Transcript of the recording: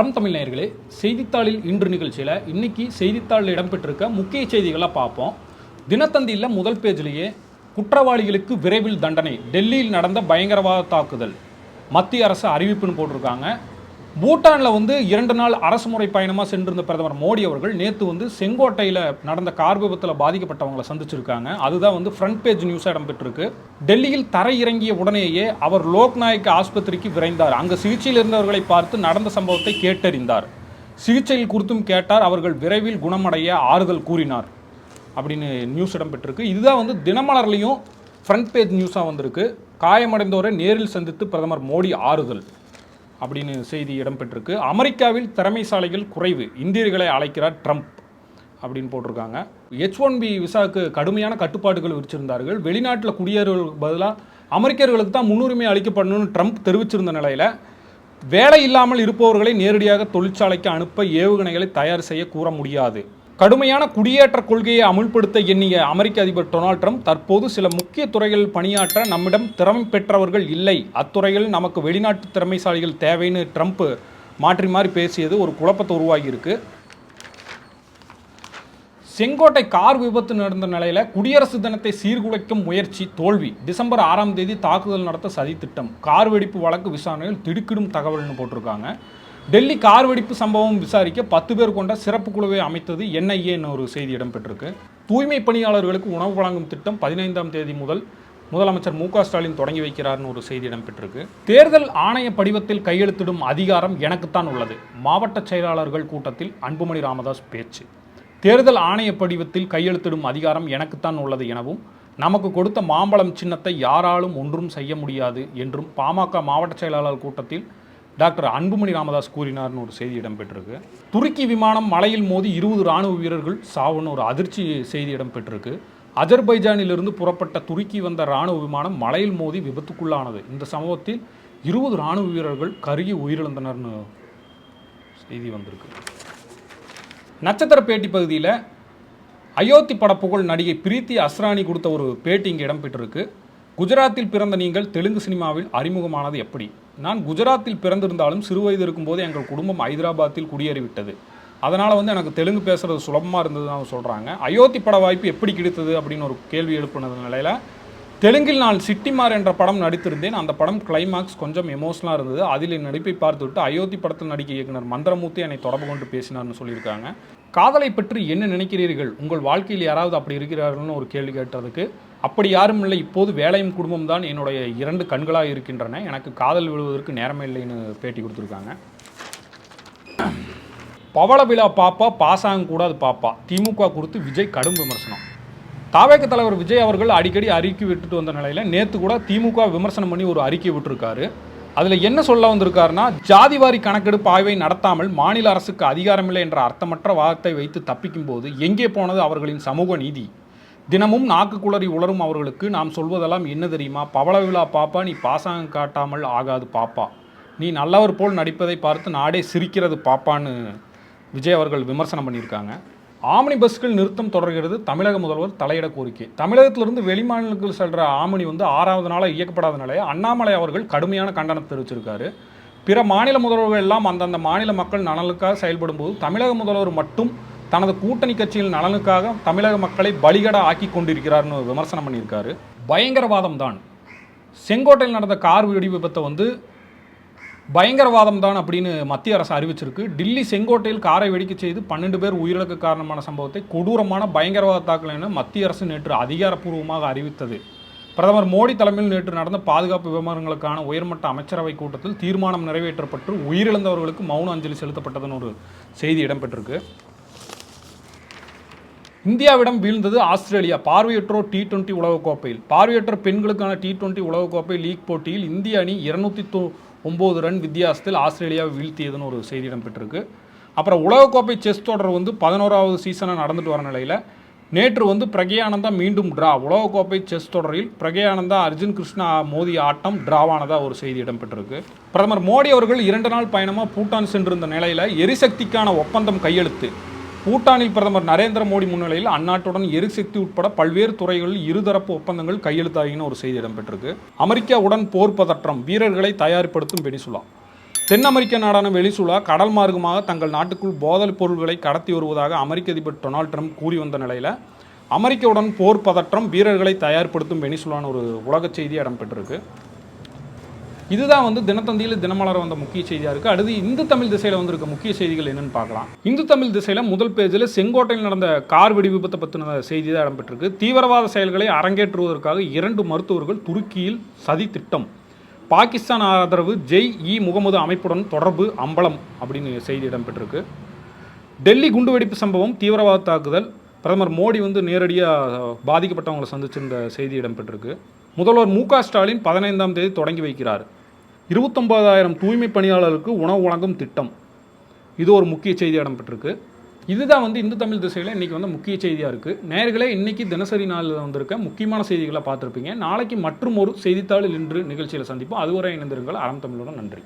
அறம் தமிழ் நேயர்களே செய்தித்தாளில் இன்று நிகழ்ச்சியில் இன்னைக்கு செய்தித்தாளில் இடம்பெற்றிருக்க முக்கிய செய்திகளை பார்ப்போம். தினத்தந்தியில் முதல் பேஜ்லேயே குற்றவாளிகளுக்கு விரைவில் தண்டனை டெல்லியில் நடந்த பயங்கரவாத தாக்குதல். மத்திய அரசு அறிவிப்புன்னு போட்டிருக்காங்க. பூட்டானில் வந்து இரண்டு நாள் அரசு முறை பயணமாக சென்றிருந்த பிரதமர் மோடி அவர்கள் நேற்று வந்து செங்கோட்டையில் நடந்த கார் விபத்தில் பாதிக்கப்பட்டவங்களை சந்திச்சிருக்காங்க. அதுதான் வந்து ஃப்ரண்ட் பேஜ் நியூஸாக இடம்பெற்றிருக்கு. டெல்லியில் தரை இறங்கிய உடனேயே அவர் லோக்நாயக் ஆஸ்பத்திரிக்கு விரைந்தார். அங்கு சிகிச்சையில் இருந்தவர்களை பார்த்து நடந்த சம்பவத்தை கேட்டறிந்தார். சிகிச்சையில் குறித்தும் கேட்டார். அவர்கள் விரைவில் குணமடைய ஆறுதல் கூறினார். அப்படின்னு நியூஸ் இடம்பெற்றிருக்கு. இதுதான் வந்து தினமலர்லேயும் ஃப்ரண்ட் பேஜ் நியூஸாக வந்திருக்கு. காயமடைந்தோரை நேரில் சந்தித்து பிரதமர் மோடி ஆறுதல். அப்படின்னு செய்தி இடம்பெற்றிருக்கு. அமெரிக்காவில் திறமைசாலைகள் குறைவு இந்தியர்களை அழைக்கிறார் ட்ரம்ப் அப்படின்னு போட்டிருக்காங்க. ஹெச் ஒன் பி விசாவுக்கு கடுமையான கட்டுப்பாடுகள் விதிச்சிருந்தார்கள் வெளிநாட்டில் குடியேறுவதற்கு பதிலாக அமெரிக்கர்களுக்கு தான் முன்னுரிமை அளிக்கப்படணும்னு ட்ரம்ப் தெரிவிச்சிருந்த நிலையில் வேலை இல்லாமல் இருப்பவர்களை நேரடியாக தொழிற்சாலைக்கு அனுப்ப ஏவுகணைகளை தயார் செய்ய கூற முடியாது. கடுமையான குடியேற்ற கொள்கையை அமுல்படுத்த எண்ணிய அமெரிக்க அதிபர் டொனால்ட் ட்ரம்ப் தற்போது சில முக்கிய துறைகளில் பணியாற்ற நம்மிடம் திறமை பெற்றவர்கள் இல்லை. அத்துறைகளில் நமக்கு வெளிநாட்டு திறமைசாலிகள் தேவைன்னு ட்ரம்ப் மாற்றி மாறி பேசியது ஒரு குழப்பத்தை உருவாகியிருக்கு செங்கோட்டை கார் விபத்து நடந்த நிலையில் குடியரசு தினத்தை சீர்குலைக்கும் முயற்சி தோல்வி. டிசம்பர் ஆறாம் தேதி தாக்குதல் நடத்த சதித்திட்டம். கார் வெடிப்பு வழக்கு விசாரணையில் திடுக்கிடும் தகவல்னு போட்டிருக்காங்க. டெல்லி கார் வெடிப்பு சம்பவம் விசாரிக்க பத்து பேர் கொண்ட சிறப்பு குழுவை அமைத்தது என்ஐஏன்னு ஒரு செய்தி இடம்பெற்றிருக்கு. தூய்மை பணியாளர்களுக்கு உணவு வழங்கும் திட்டம் பதினைந்தாம் தேதி முதல் முதலமைச்சர் மு ஸ்டாலின் தொடங்கி வைக்கிறார்னு ஒரு செய்தி இடம்பெற்றிருக்கு. தேர்தல் ஆணைய படிவத்தில் கையெழுத்திடும் அதிகாரம் எனக்குத்தான் உள்ளது. மாவட்ட செயலாளர்கள் கூட்டத்தில் அன்புமணி ராமதாஸ் பேச்சு. தேர்தல் ஆணைய படிவத்தில் கையெழுத்திடும் அதிகாரம் எனக்குத்தான் உள்ளது எனவும் நமக்கு கொடுத்த மாம்பழம் சின்னத்தை யாராலும் ஒன்றும் செய்ய முடியாது என்றும் பாமக மாவட்ட செயலாளர் கூட்டத்தில் டாக்டர் அன்புமணி ராமதாஸ் கூறினார்னு ஒரு செய்தி இடம்பெற்றிருக்கு. துருக்கி விமானம் மலையில் மோதி இருபது ராணுவ வீரர்கள் சாவுன்னு ஒரு அதிர்ச்சி செய்தி இடம்பெற்றிருக்கு. அஜர்பைஜானிலிருந்து புறப்பட்ட துருக்கி வந்த ராணுவ விமானம் மலையில் மோதி விபத்துக்குள்ளானது. இந்த சம்பவத்தில் இருபது ராணுவ வீரர்கள் கருகி உயிரிழந்தனர்னு செய்தி வந்திருக்கு. நட்சத்திர பேட்டி பகுதியில் அயோத்தி பட புகழ் நடிகை பிரீத்தி அஸ்ரானி கொடுத்த ஒரு பேட்டி இங்கே இடம்பெற்றிருக்கு. குஜராத்தில் பிறந்த நீங்கள் தெலுங்கு சினிமாவில் அறிமுகமானது எப்படி? நான் குஜராத்தில் பிறந்திருந்தாலும் சிறுவயது இருக்கும்போது எங்கள் குடும்பம் ஹைதராபாத்தில் குடியேறிவிட்டது. அதனால் வந்து எனக்கு தெலுங்கு பேசுகிறது சுலபமாக இருந்ததுன்னு சொல்கிறாங்க அயோத்தி பட வாய்ப்பு எப்படி கிடைத்தது அப்படின்னு ஒரு கேள்வி எழுப்பினது நிலையில் தெலுங்கில் நான் சிட்டிமார் என்ற படம் நடித்திருந்தேன். அந்த படம் கிளைமாக்ஸ் கொஞ்சம் எமோஷனலாக இருந்தது. அதில் என் நடிப்பை பார்த்துவிட்டு அயோத்தி படத்தில் நடிக்க இயக்குனர் மந்திரமூர்த்தி என்னை தொடர்பு கொண்டு பேசினார்னு சொல்லியிருக்காங்க. காதலை பற்றி என்ன நினைக்கிறீர்கள்? உங்கள் வாழ்க்கையில் யாராவது அப்படி இருக்கிறார்கள்னு ஒரு கேள்வி கேட்டதுக்கு அப்படி யாரும் இல்லை. இப்போது வேலையும் குடும்பம் தான் என்னுடைய இரண்டு கண்களாக இருக்கின்றன. எனக்கு காதல் விழுவதற்கு நேரமே இல்லைன்னு பேட்டி கொடுத்துருக்காங்க. பவள விழா பாப்பா பாசாங்க கூடாது பாப்பா. திமுக குறித்து விஜய் கடும் விமர்சனம். தாவேக தலைவர் விஜய் அவர்கள் அடிக்கடி அறிக்கை விட்டுட்டு வந்த நிலையில் நேற்று கூட திமுக விமர்சனம் பண்ணி ஒரு அறிக்கை விட்டுருக்காரு. அதில் என்ன சொல்ல வந்திருக்காருன்னா ஜாதிவாரி கணக்கெடுப்பு ஆய்வை நடத்தாமல் மாநில அரசுக்கு அதிகாரமில்லை என்ற அர்த்தமற்ற வாதத்தை வைத்து தப்பிக்கும் போது எங்கே போனது அவர்களின் சமூக நீதி? தினமும் நாக்கு குளறி உளரும் அவர்களுக்கு நாம் சொல்வதெல்லாம் என்ன தெரியுமா? பவள விழா பாப்பா நீ பாசாங்க காட்டாமல் ஆகாது பாப்பா. நீ நல்லவர் போல் நடிப்பதை பார்த்து நாடே சிரிக்கிறது பாப்பான்னு விஜய் அவர்கள் விமர்சனம் பண்ணியிருக்காங்க. ஆமணி பஸ்கள் நிறுத்தம் தொடர்கிறது. தமிழக முதல்வர் தலையிட கோரிக்கை. தமிழகத்திலிருந்து வெளிமாநிலங்கள் செல்கிற ஆமணி வந்து ஆறாவது நாளாக இயக்கப்படாத நிலையை அண்ணாமலை அவர்கள் கடுமையான கண்டனம் தெரிவிச்சிருக்காரு. பிற மாநில முதல்வர்கள் எல்லாம் அந்தந்த மாநில மக்கள் நலனுக்காக செயல்படும் போது தமிழக முதல்வர் மட்டும் தனது கூட்டணி கட்சியின் நலனுக்காக தமிழக மக்களை பலிகட ஆக்கி கொண்டிருக்கிறார்னு விமர்சனம் பண்ணியிருக்காரு. பயங்கரவாதம் தான் செங்கோட்டையில் நடந்த கார் வெடி விபத்தை வந்து பயங்கரவாதம் தான் அப்படின்னு மத்திய அரசு அறிவிச்சிருக்கு. டில்லி செங்கோட்டையில் காரை வெடிக்க செய்து பன்னெண்டு பேர் உயிரிழக்க காரணமான சம்பவத்தை கொடூரமான பயங்கரவாத தாக்கல் என மத்திய அரசு நேற்று அதிகாரப்பூர்வமாக அறிவித்தது. பிரதமர் மோடி தலைமையில் நேற்று நடந்த பாதுகாப்பு விவகாரங்களுக்கான உயர்மட்ட அமைச்சரவை கூட்டத்தில் தீர்மானம் நிறைவேற்றப்பட்டு உயிரிழந்தவர்களுக்கு மௌன அஞ்சலி செலுத்தப்பட்டதுன்னு ஒரு செய்தி இடம்பெற்றிருக்கு. இந்தியாவிடம் வீழ்ந்தது ஆஸ்திரேலியா. பார்வையற்றோர் டி டுவெண்ட்டி உலகக்கோப்பையில். பார்வையற்ற பெண்களுக்கான டி டுவெண்ட்டி உலகக்கோப்பை லீக் போட்டியில் இந்திய அணி இருநூத்தி தொ ஒம்பது ரன் வித்தியாசத்தில் ஆஸ்திரேலியாவை வீழ்த்தியதுன்னு ஒரு செய்தி இடம்பெற்றிருக்கு. அப்புறம் உலகக்கோப்பை செஸ் தொடர் வந்து பதினோராவது சீசனாக நடந்துட்டு வர நிலையில் நேற்று வந்து பிரக்யானந்தா மீண்டும் ட்ரா உலகக்கோப்பை செஸ் தொடரில் பிரக்யானந்தா அர்ஜுன் கிருஷ்ணா மோதி ஆட்டம் ட்ராவானதாக ஒரு செய்தி இடம்பெற்றிருக்கு. பிரதமர் மோடி அவர்கள் இரண்டு நாள் பயணமாக பூட்டான் சென்றிருந்த நிலையில் எரிசக்திக்கான ஒப்பந்தம் கையெழுத்து. பூட்டானில் பிரதமர் நரேந்திர மோடி முன்னிலையில் அந்நாட்டுடன் எரிசக்தி உட்பட பல்வேறு துறைகளில் இருதரப்பு ஒப்பந்தங்கள் கையெழுத்தாகின ஒரு செய்தி இடம்பெற்றிருக்கு. அமெரிக்காவுடன் போர் பதற்றம் வீரர்களை தயார்படுத்தும் வெனிசுலா. தென் அமெரிக்க நாடான வெனிசுலா கடல் மார்க்கமாக தங்கள் நாட்டுக்குள் போதல் பொருள்களை கடத்தி வருவதாக அமெரிக்க அதிபர் டொனால்ட் ட்ரம்ப் கூறி வந்த நிலையில் அமெரிக்காவுடன் போர் பதற்றம் வீரர்களை தயார்படுத்தும் வெனிசுலான்னு ஒரு உலக செய்தி இடம்பெற்றிருக்கு. இதுதான் வந்து தினத்தந்தியில் தினமலர் வந்த முக்கிய செய்தியாக இருக்குது அடுத்து இந்து தமிழ் திசையில் வந்திருக்க முக்கிய செய்திகள் என்னென்னு பார்க்கலாம். இந்து தமிழ் திசையில் முதல் பேஜில் செங்கோட்டையில் நடந்த கார் வெடி விபத்தை பற்றின செய்தி தான் இடம்பெற்றிருக்கு. தீவிரவாத செயல்களை அரங்கேற்றுவதற்காக இரண்டு மருத்துவர்கள் துருக்கியில் சதி திட்டம். பாகிஸ்தான் ஆதரவு ஜெய் இ முகமது அமைப்புடன் தொடர்பு அம்பலம் அப்படின்னு செய்தி இடம்பெற்றிருக்கு. டெல்லி குண்டுவெடிப்பு சம்பவம் தீவிரவாத தாக்குதல். பிரதமர் மோடி வந்து நேரடியாக பாதிக்கப்பட்டவங்களை சந்திச்சிருந்த செய்தி இடம்பெற்றிருக்கு. முதல்வர் மு க ஸ்டாலின் பதினைந்தாம் தேதி தொடங்கி வைக்கிறார். இருபத்தொம்போதாயிரம் தூய்மை பணியாளருக்கு உணவு வழங்கும் திட்டம். இது ஒரு முக்கிய செய்தி இடம்பெற்றிருக்கு. இதுதான் வந்து இந்து தமிழ் திசையில் இன்றைக்கி வந்து முக்கிய செய்தியாக இருக்குது நேர்களே இன்றைக்கி தினசரி நாளில் வந்திருக்க முக்கியமான செய்திகளை பார்த்துருப்பீங்க. நாளைக்கு மற்றும் ஒரு செய்தித்தாளில் இன்று நிகழ்ச்சியில் சந்திப்போம். அதுவரை இணைந்திருங்கள். அறம் தமிழோட நன்றி.